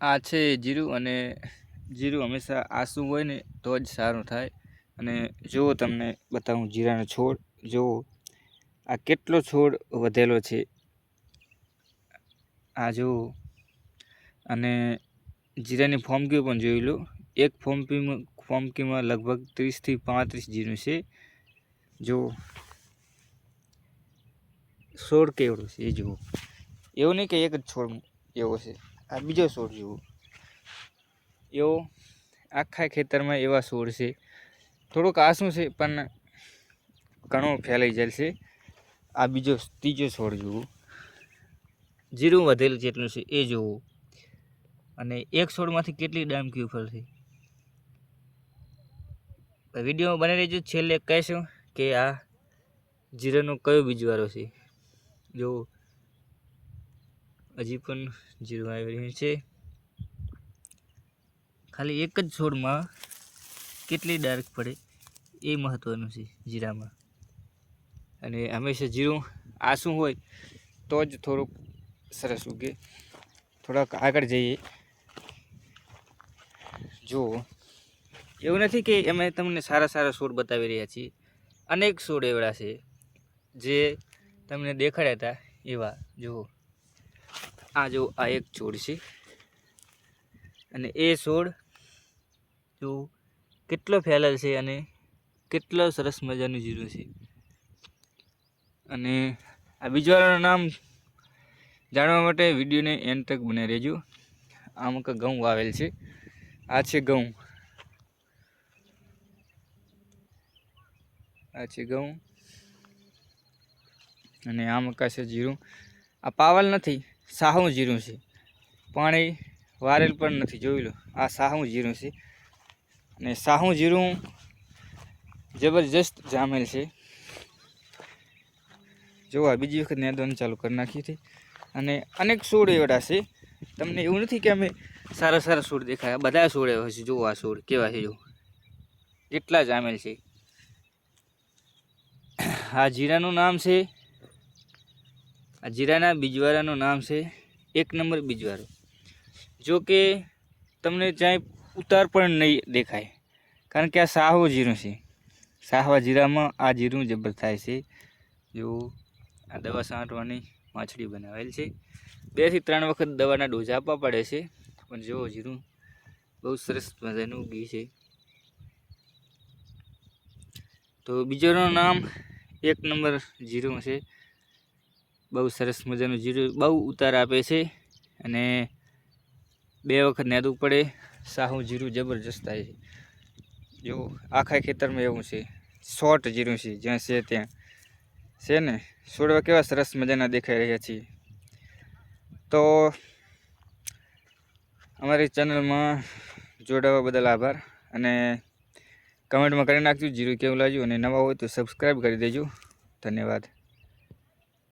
આ છે જીરું અને જીરું હંમેશા આસું હોય ને તો જ સારું થાય. અને જુઓ તમને બતાવું જીરાનો છોડ. જુઓ, આ કેટલો છોડ વધેલો છે. આ જુઓ. અને જીરાની ફોમકી પણ જોઈ લો. એક ફોમકીમાં ફોમકીમાં લગભગ ત્રીસથી પાંત્રીસ જીરું છે. જો છોડ કેવડો છે એ જુઓ. એવું નહીં કે એક જ છોડ એવો છે. આ બીજો છોડ જુઓ એવો આખા ખેતરમાં એવા છોડ છે. થોડુંક આસું છે, પણ ઘણો ફેલાઈ જાય છે. આ બીજો ત્રીજો છોડ જુઓ જીરું વધેલું જેટલું છે એ જુઓ અને એક છોડમાંથી કેટલી ડામકી ઉફળશે વીડિયો બની રહેજો. છેલ્લે કહીશું કે આ જીરાનો કયો બીજવારો છે? જો હજી પણ જીરું આવી રહ્યું છે. ખાલી એક જ છોડમાં કેટલી ડાર્ક પડે એ મહત્ત્વનું છે જીરામાં. અને હંમેશા જીરું આસું હોય તો જ થોડુંક સરસ ઉગે. થોડાક આગળ જઈએ. જુઓ. એવું નથી કે અમે તમને સારા સારા છોડ બતાવી રહ્યા છીએ. અનેક છોડ એવડા છે જે તમને દેખાડ્યા હતા એવા. જુઓ. આ જો આ એક છોડ છે. અને એ છોડ જો કેટલો ફેલેલ છે અને કેટલો સરસ મજાનું જીરું છે. અને આ બીજવાળાનું નામ જાણવા માટે વિડીયોને એન્ડ તક બને રહેજો. આમાં કે ઘઉં વાવેલ છે. આ છે ઘઉં. આ છે ઘઉં. અને આ મકા છે જીરું. આ પાવલ નથી. સાહું જીરું છે. પાણી વારેલ પણ નથી, જોઈ લો. આ સાહું જીરું છે. અને સાહું જીરું જબરજસ્ત જામેલ છે. જોવા બીજી વખત નેદવાનું ચાલુ કરી નાખી હતી. અને અનેક છોડ એવડા છે. તમને એવું નથી કે અમે સારા સારા છોડ દેખાયા? બધા છોડ એવા છે. જુઓ આ છોડ કેવા છે, જો. કેટલા જામેલ છે. આ જીરાનું નામ છે આ જીરાના બીજવારાનું નામ છે એક નંબર બીજવારો. જો કે તમને ક્યાંય ઉતાર પણ નહીં દેખાય. કારણ કે આ સાહો જીરું છે. સાહવા જીરામાં આ જીરું જબર થાય છે. જો આ દવા છાંટવાની માછડી બનાવેલ છે. બેથી ત્રણ વખત દવાના ડોઝ આપવા પડે છે. પણ જો જીરું બહુ સરસ મજાનું ઉગી છે. તો બીજાનું નામ એક નંબર જીરું છે. બહુ સરસ મજાનું જીરું બહુ ઉતાર આપે છે અને બે વખત નેદવું પડે. સાહું જીરું જબરજસ્ત થાય છે. જો આખા ખેતરમાં એવું છે. શોર્ટ જીરું છે, જ્યાં છે ત્યાં. છે ને? છોડવા કેવા સરસ મજાના દેખાઈ રહ્યા છીએ. તો અમારી ચેનલમાં જોડાવા બદલ આભાર અને કમેન્ટમાં કરી નાખજો, જીરું કેવું લાગ્યું અને નવા હોય તો સબસ્ક્રાઈબ કરી દેજો. ધન્યવાદ.